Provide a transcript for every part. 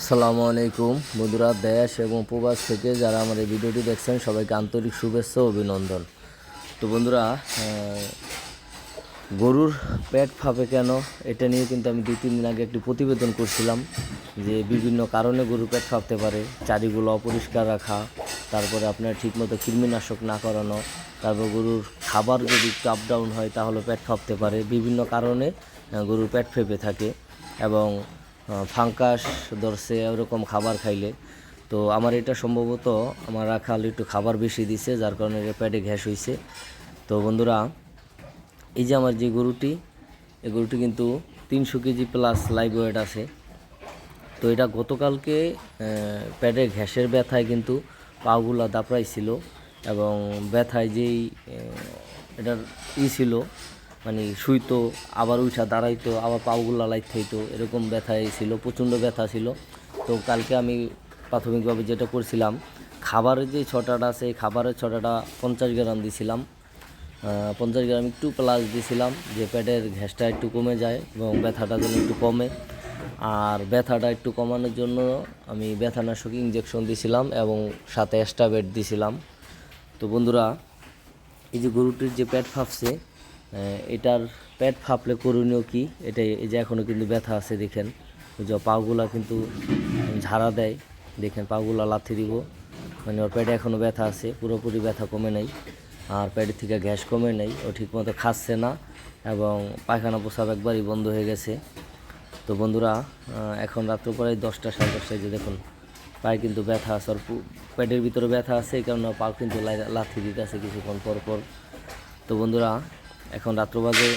আসসালামু আলাইকুম। বন্ধুরা, দেশ এবং উপবাস থেকে যারা আমার এই ভিডিওটি দেখছেন, সবাইকে আন্তরিক শুভেচ্ছা অভিনন্দন। তো বন্ধুরা গরুর পেট ফাঁপে কেন? এটা নিয়ে কিন্তু আমি দুই, তিন দিন আগে একটি প্রতিবেদন করছিলাম যে বিভিন্ন কারণে গরুর পেট ফাঁপতে পারে। চারিগুলো অপরিষ্কার রাখা, তারপরে আপনার ঠিকমতো কৃমিনাশক না করানো, তারপর গরুর খাবার যদি আপ ডাউন হয়, তাহলে পেট ফাঁপতে পারে। বিভিন্ন কারণে গরুর পেট ফেঁপে থাকে এবং ফাঙ্কাস ধরছে ওরকম খাবার খাইলে। তো আমার এটা সম্ভবত আমার রাখাল একটু খাবার বেশি দিছে, যার কারণে পেটে ঘ্যাস হয়েছে তো বন্ধুরা, এই যে আমার যে গরুটি, এই গরুটি কিন্তু তিনশো কেজি প্লাস লাইভ ওয়েট আছে। তো এটা গতকালকে পেটে ঘ্যাসের ব্যথায় কিন্তু পাগুলা দাপড়াইছিল এবং ব্যথায় যেই এটার ই ছিল মানে শুইতো, আবার উঠা দাঁড়াইতো, আবার পাগুলা লাইট থাইতো, এরকম ব্যথায় ছিল, প্রচণ্ড ব্যথা ছিল। তো কালকে আমি প্রাথমিকভাবে যেটা করছিলাম, খাবারের যে ছটাটা আছে খাবারের ছটাটা পঞ্চাশ গ্রাম দিছিলাম। পঞ্চাশ গ্রাম একটু প্লাস দিয়েছিলাম যে পেটের ঘ্যাসটা একটু কমে যায় এবং ব্যথাটা যেন একটু কমে। আর ব্যথাটা একটু কমানোর জন্য আমি ব্যথানাশক ইঞ্জেকশন দিয়েছিলাম এবং সাথে এক্সট্রা বেড দিয়েছিলাম তো বন্ধুরা, এই যে গরুটির যে পেট ফাঁপছে এটার পেট ফাঁপলে করণীয় কি? এটাই, এই যে এখনও কিন্তু ব্যথা আছে, দেখেন। যে পাগুলা কিন্তু ঝাড়া দেয়। দেখেন, পাগুলা লাথি দিব। মানে ওর পেটে এখনও ব্যথা আছে, পুরোপুরি ব্যথা কমে নাই। আর পেটের থেকে গ্যাস কমে নেই, ও ঠিকমতো খাচ্ছে না এবং পায়খানা প্রসাব একবারই বন্ধ হয়ে গেছে। তো বন্ধুরা এখন রাত্র প্রায় দশটা, সাড়ে দশটায় যে দেখুন, পায়ে কিন্তু ব্যথা আছে। পু- পেটের ভিতরে ব্যথা আছে কারণে পা কিন্তু লাথি দিতে আছে কিছুক্ষণ পর পর। তো বন্ধুরা এখন রাত্র বাজে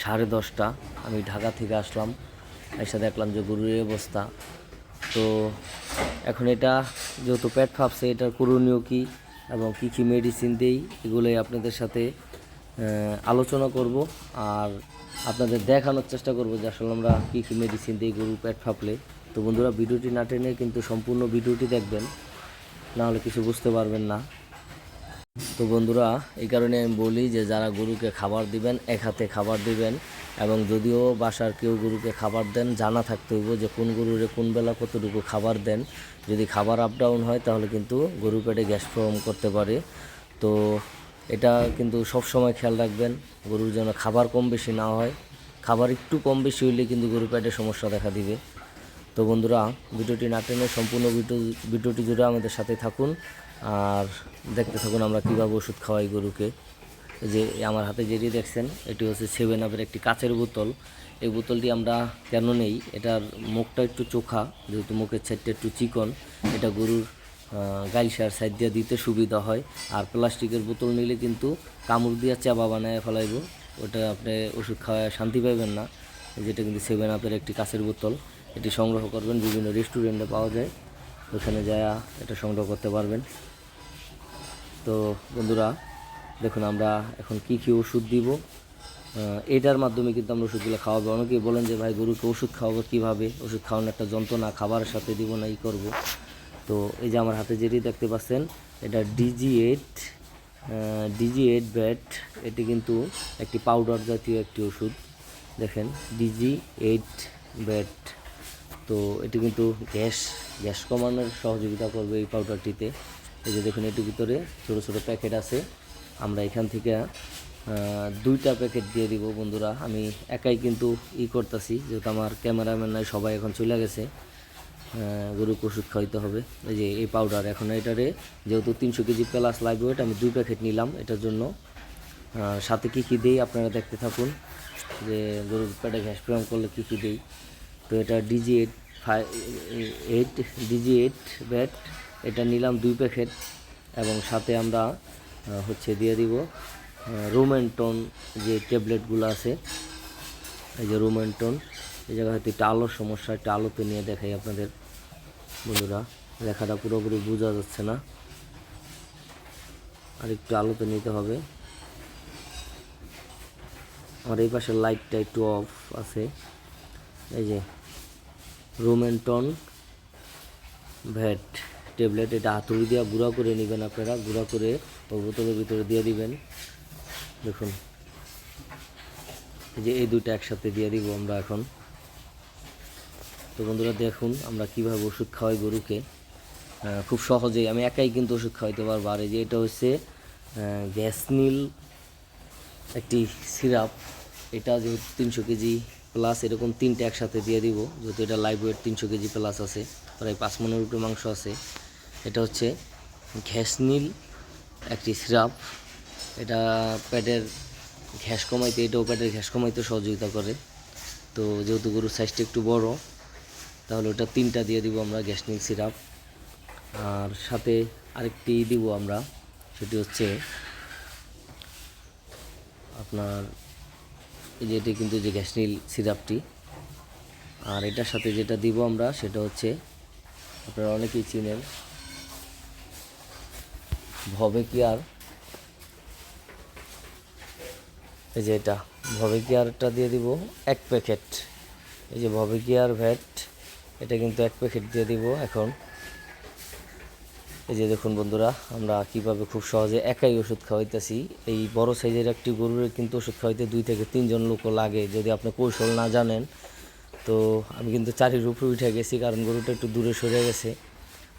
সাড়ে দশটা। আমি ঢাকা থেকে আসলাম, এসে দেখলাম যে গরুর অবস্থা। তো এখন এটা যেহেতু পেট ফাঁপছে, এটার করণীয় কী এবং কী কী মেডিসিন দেই, এগুলোই আপনাদের সাথে আলোচনা করব। আর আপনাদের দেখানোর চেষ্টা করব যে আসলে আমরা কী কী মেডিসিন দিই গরু পেট ফাঁপলে। তো বন্ধুরা, ভিডিওটি না টেনে কিন্তু সম্পূর্ণ ভিডিওটি দেখবেন না হলে কিছু বুঝতে পারবেন না। তো বন্ধুরা, এই কারণে আমি বলি যে যারা গরুকে খাবার দিবেন, এক হাতে খাবার দিবেন এবং যদিও বাসার কেউ গরুকে খাবার দেন, জানা থাকতে হইব যে কোন গরুরে কোন বেলা কতটুকু খাবার দেন। যদি খাবার আপ ডাউন হয়, তাহলে কিন্তু গরুর পেটে গ্যাস ফর্ম করতে পারে। তো এটা কিন্তু সব সময় খেয়াল রাখবেন, গরুর যেন খাবার কম বেশি না হয়। খাবার একটু কম বেশি হইলে কিন্তু গরুর পেটে সমস্যা দেখা দিবে। তো বন্ধুরা, ভিডিওটি না টেনে সম্পূর্ণ ভিডিও ভিডিওটি জুড়ে আমাদের সাথে থাকুন। আর দেখতে থাকুন আমরা কীভাবে ওষুধ খাওয়াই গরুকে। যে আমার হাতে যেটি দেখছেন, এটি হচ্ছে সেভেন আপের একটি কাচের বোতল। এই বোতলটি আমরা কেন নেই? এটার মুখটা একটু চোখা, যেহেতু মুখের সাইডটা একটু চিকন, এটা গরুর গাইলসার সাইড দিয়ে দিতে সুবিধা হয়। আর প্লাস্টিকের বোতল নিলে কিন্তু কামড় দিয়ে চাবা বানায় ফেলাইব। ওটা আপনি ওষুধ খাওয়ায় শান্তি পাইবেন না। যেটা কিন্তু সেভেন আপের একটি কাচের বোতল। এটি সংগ্রহ করবেন বিভিন্ন রেস্টুরেন্টে পাওয়া যায়। ওখানে যায় এটা সংগ্রহ করতে পারবেন। তো বন্ধুরা, দেখুন আমরা এখন কি কি ওষুধ দিব। এটার মাধ্যমে কিন্তু আমরা ওষুধগুলো খাওয়াবো। অনেকেই বলেন যে, ভাই, গরুকে ওষুধ খাওয়াবো কীভাবে? ওষুধ খাওয়ানো একটা যন্ত্রণা, খাবারের সাথে দিব না ই করব। তো এই যে আমার হাতে যেটি দেখতে পাচ্ছেন, এটা DG eight DG eight bat. এটি কিন্তু একটি পাউডার জাতীয় একটি ওষুধ। দেখেন ডিজি এইট ব্যাট। তো এটি কিন্তু গ্যাস গ্যাস কমানোর সহযোগিতা করবে এই পাউডারটিতে এই যে দেখুন, এটির ভিতরে ছোটো ছোটো প্যাকেট আছে। আমরা এখান থেকে দুইটা প্যাকেট দিয়ে দিব বন্ধুরা। আমি একাই কিন্তু ই করতেছি, যেহেতু আমার ক্যামেরাম্যান নাই, সবাই এখন চলে গেছে। গরুকে ওষুধ খাওয়াইতে হবে। এই যে এই পাউডার এখন এটারে যেহেতু তিনশো কেজি প্লাস লাগবে ওয়েট আমি দুই প্যাকেট নিলাম এটার জন্য। সাথে কী কী দেই আপনারা দেখতে থাকুন, যে গরুর পেটে ঘ্যাস প্রয়োগ করলে কী কী দেই। তো এটা DG eight five eight DG eight bat এটা নিলাম দুই প্যাকেট এবং সাথে আমরা হচ্ছে দিয়ে দিব রোমেন্টন যে ট্যাবলেটগুলো আছে, এই যে রোমেন্টন এই জায়গায় হয়তো একটা আলোর সমস্যা, একটা আলোতে নিয়ে দেখাই আপনাদের। বন্ধুরা, লেখাটা পুরোপুরি বোঝা যাচ্ছে না। আর একটু আলোতে নিতে হবে। আমার এই পাশের লাইটটা একটু অফ আছে। এই যে রোমেন্টন ভ্যাট ট্যাবলেট এটা হাতুড়ি দিয়ে গুঁড়া করে নেবেন আপনারা, গুঁড়া করে বোতলের ভিতরে দিয়ে দিবেন। দেখুন যে এই দুটো একসাথে দিয়ে দিব আমরা এখন। তো বন্ধুরা, দেখুন আমরা কীভাবে ওষুধ খাওয়াই গরুকে। খুব সহজেই, আমি একাই কিন্তু ওষুধ খাওয়াইতে পারব। আর এই যে এটা হচ্ছে গ্যাসনিল একটি সিরাপ। এটা যেহেতু তিনশো কেজি প্লাস এরকম তিনটে একসাথে দিয়ে দিব, যেহেতু এটা লাইভ ওয়েট তিনশো কেজি প্লাস আছে, প্রায় পাঁচ মনের উপরে মাংস আছে। এটা হচ্ছে ঘ্যাসনিল একটি সিরাপ। এটা পেটের ঘ্যাস কমাইতে, এটাও পেটের ঘ্যাস কমাইতে সহযোগিতা করে। তো যেহেতু গরুর সাইজটা একটু বড়, তাহলে ওটা তিনটা দিয়ে দিব আমরা গ্যাসনিল সিরাপ। আর সাথে আরেকটি দিব আমরা, সেটি হচ্ছে আপনার এই যে এটি কিন্তু যে গ্যাসনিল সিরাপটি। আর এটার সাথে যেটা দিব আমরা সেটা হচ্ছে, আপনারা অনেকেই চিনেন ভবে কেয়ার এই যে এটা ভবে কেয়ারটা দিয়ে দিব এক প্যাকেট। এই যে ভবে কেয়ার ভ্যাট এটা কিন্তু এক প্যাকেট দিয়ে দিব এখন। এই যে দেখুন বন্ধুরা, আমরা কীভাবে খুব সহজে একাই ওষুধ খাওয়াইতেছি। এই বড় সাইজের একটি গরুর কিন্তু ওষুধ খাওয়াইতে দুই থেকে তিনজন লোকও লাগে, যদি আপনি কৌশল না জানেন। তো আমি কিন্তু চারির উপরে উঠে গেছি, কারণ গরুটা একটু দূরে সরে গেছে।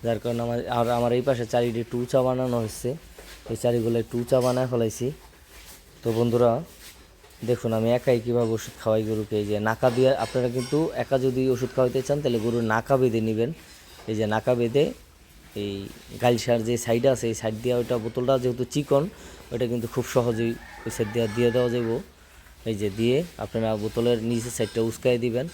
যার কারণে আমার আর আমার এই পাশে চারিটি একটু উঁচা বানানো হয়েছে। এই চারিগুলো একটু উঁচা বানায় ফেলাইছি। তো বন্ধুরা, দেখুন আমি একাই কীভাবে ওষুধ খাওয়াই গরুকে। এই যে নাকা দিয়ে আপনারা কিন্তু একা যদি ওষুধ খাওয়াইতে চান, তাহলে গরুর নাকা বেঁধে নেবেন। এই যে নাকা বেঁধে এই গালসার যে সাইড আছে, এই সাইড দিয়ে ওইটা বোতলটা যেহেতু চিকন, ওইটা কিন্তু খুব সহজেই ওই সাইড দিয়ে দিয়ে দেওয়া যাব এই যে দিয়ে আপনারা বোতলের নিচের সাইডটা উস্কাই দিবেন।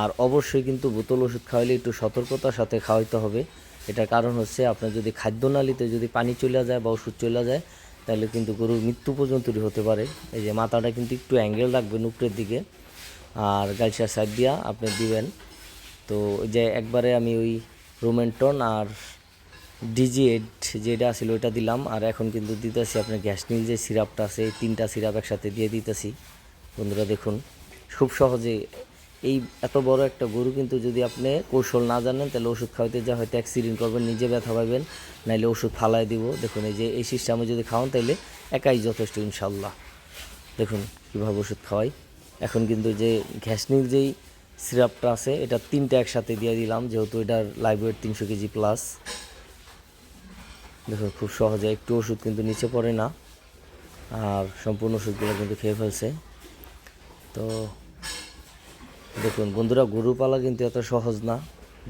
আর অবশ্যই কিন্তু বোতল ওষুধ খাওয়াইলে একটু সতর্কতার সাথে খাওয়াইতে হবে। এটার কারণ হচ্ছে আপনার যদি খাদ্য খাদ্যনালীতে যদি পানি চলে যায় বা ওষুধ চলে যায়, তাহলে কিন্তু গরুর মৃত্যু পর্যন্তই হতে পারে। এই যে মাথাটা কিন্তু একটু অ্যাঙ্গেল রাখবেন উপরের দিকে। আর গালসার সাইড দিয়া আপনি দিবেন। তো যে একবারে আমি ওই রোমেন্টন আর ডিজি এইট যেটা ছিল ওইটা দিলাম। আর এখন কিন্তু দিতেছি আপনার গ্যাসনিল যে সিরাপটা আছে তিনটা সিরাপ একসাথে দিয়ে দিতেছি। বন্ধুরা দেখুন, খুব সহজে এই এত বড় একটা গরু কিন্তু যদি আপনি কৌশল না জানেন, তাহলে ওষুধ খাওয়াইতে যা হয়তো অ্যাক্সিডেন্ট করবেন, নিজে ব্যথা পাবেন, নাইলে ওষুধ ফালাই দিব। দেখুন, এই যে এই সিস্টেমে যদি খাওয়ান তাহলে একাই যথেষ্ট ইনশাল্লাহ দেখুন, কীভাবে ওষুধ খাওয়াই। এখন কিন্তু যে ঘ্যাসনির যেই সিরাপটা আছে, এটা তিনটা একসাথে দিয়ে দিলাম, যেহেতু এটার লাইভ ওয়েট তিনশো কেজি প্লাস দেখুন খুব সহজে একটু ওষুধ কিন্তু নিচে পড়ে না। আর সম্পূর্ণ ওষুধগুলো কিন্তু খেয়ে ফেলছে। তো দেখুন, বন্ধুরা গরু পালা কিন্তু এত সহজ না।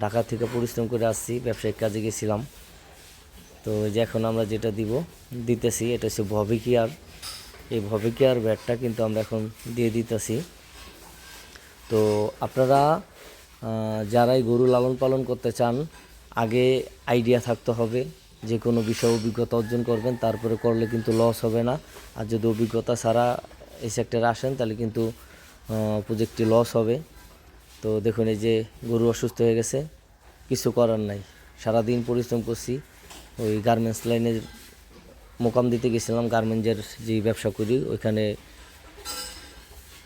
ঢাকা থেকে পরিশ্রম করে আসছি, ব্যবসায়িক কাজে গেছিলাম। তো যে এখন আমরা যেটা দিব, দিতেছি, এটা হচ্ছে ভবিকিয়ার এই ভবিকিয়ার ব্যাটটা কিন্তু আমরা এখন দিয়ে দিতেছি। তো আপনারা যারাই গরু লালন পালন করতে চান, আগে আইডিয়া থাকতে হবে যে কোনো বিষয়ে অভিজ্ঞতা অর্জন করবেন, তারপরে করলে কিন্তু লস হবে না। আর যদি অভিজ্ঞতা ছাড়া এই সেক্টরে আসেন, তাহলে কিন্তু প্রজেক্টটি লস হবে। তো দেখুন, এই যে গরু অসুস্থ হয়ে গেছে, কিছু করার নাই। সারাদিন পরিশ্রম করছি, ওই গার্মেন্টস লাইনের মোকাম দিতে গেছিলাম গার্মেন্টসের যে ব্যবসা করি, ওইখানে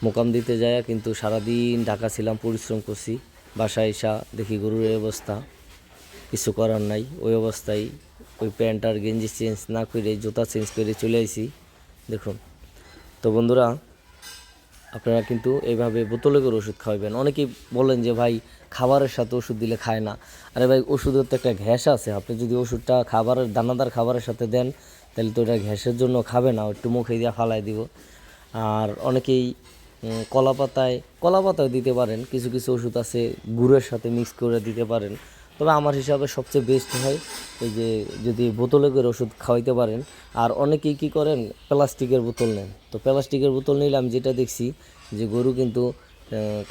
মোকাম দিতে যায় কিন্তু সারাদিন ঢাকা ছিলাম, পরিশ্রম করছি। বাসায় এসা দেখি গরুর অবস্থা, কিছু করার নাই। ওই অবস্থায় ওই প্যান্ট আর গেঞ্জি চেঞ্জ না করে, জুতা চেঞ্জ করে চলে আইছি। দেখুন। তো বন্ধুরা, আপনারা কিন্তু এইভাবে বোতলে করে ওষুধ খাওয়াবেন অনেকেই বলেন যে, ভাই, খাবারের সাথে ওষুধ দিলে খায় না। আরে ভাই, ওষুধের তো একটা ঘ্যাস আছে। আপনি যদি ওষুধটা খাবারের, দানাদার খাবারের সাথে দেন, তাহলে তো এটা ঘ্যাসের জন্য খাবে না। একটু মুখে দিয়ে ফালাই দিব। আর অনেকেই কলা পাতায় কলা পাতায় দিতে পারেন। কিছু কিছু ওষুধ আছে, গুড়ের সাথে মিক্স করে দিতে পারেন। তবে আমার হিসাবে সবচেয়ে বেস্ট হয় এই যে যদি বোতলে করে ওষুধ খাওয়াইতে পারেন। আর অনেকেই কি করেন, প্লাস্টিকের বোতল নেন। তো প্লাস্টিকের বোতল নিলে আমি যেটা দেখছি যে গরু কিন্তু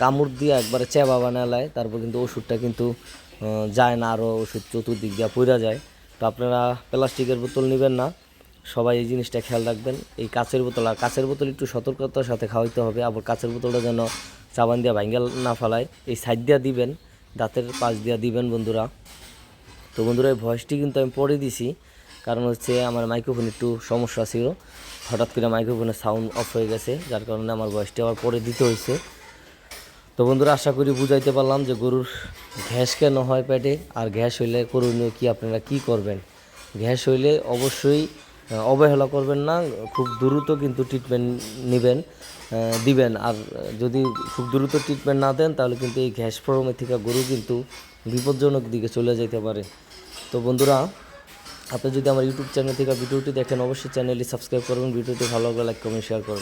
কামড় দিয়ে একবারে চেবা বানালায়, তারপর কিন্তু ওষুধটা কিন্তু যায় না। আরও ওষুধ চতুর্দিক দিয়ে পড়া যায়। তো আপনারা প্লাস্টিকের বোতল নেবেন না। সবাই এই জিনিসটা খেয়াল রাখবেন। এই কাচের বোতল, আর কাচের বোতল একটু সতর্কতার সাথে খাওয়াইতে হবে। আবার কাচের বোতলটা যেন চাবান দিয়ে ভাঙ্গেল না ফেলায়, এই সাইড দিয়ে দিবেন। দাঁতের পাশ দিয়া দিবেন বন্ধুরা। তো বন্ধুরা, এই ভয়েসটি কিন্তু আমি পরে দিছি, কারণ হচ্ছে আমার মাইক্রোফোন একটু সমস্যা ছিল। হঠাৎ করে মাইক্রোফোনের সাউন্ড অফ হয়ে গেছে, যার কারণে আমার ভয়েসটি আবার পরে দিতে হয়েছে। তো বন্ধুরা, আশা করি বুঝাইতে পারলাম যে গরুর গ্যাস কেন হয় পেটে, আর গ্যাস হইলে করণীয় কি, আপনারা কি করবেন? গ্যাস হইলে অবশ্যই অবহেলা করবেন না, খুব দ্রুত কিন্তু ট্রিটমেন্ট নেবেন দিবেন। আর যদি খুব দ্রুত ট্রিটমেন্ট না দেন, তাহলে কিন্তু এই গ্যাস ফর্মে থেকে গরু কিন্তু বিপজ্জনক দিকে চলে যেতে পারে। তো বন্ধুরা, আপনি যদি আমার ইউটিউব চ্যানেল থেকে ভিডিওটি দেখেন, অবশ্যই চ্যানেলটি সাবস্ক্রাইব করবেন, ভিডিওটি ভালো লাগলে লাইক কমেন্ট শেয়ার করবেন।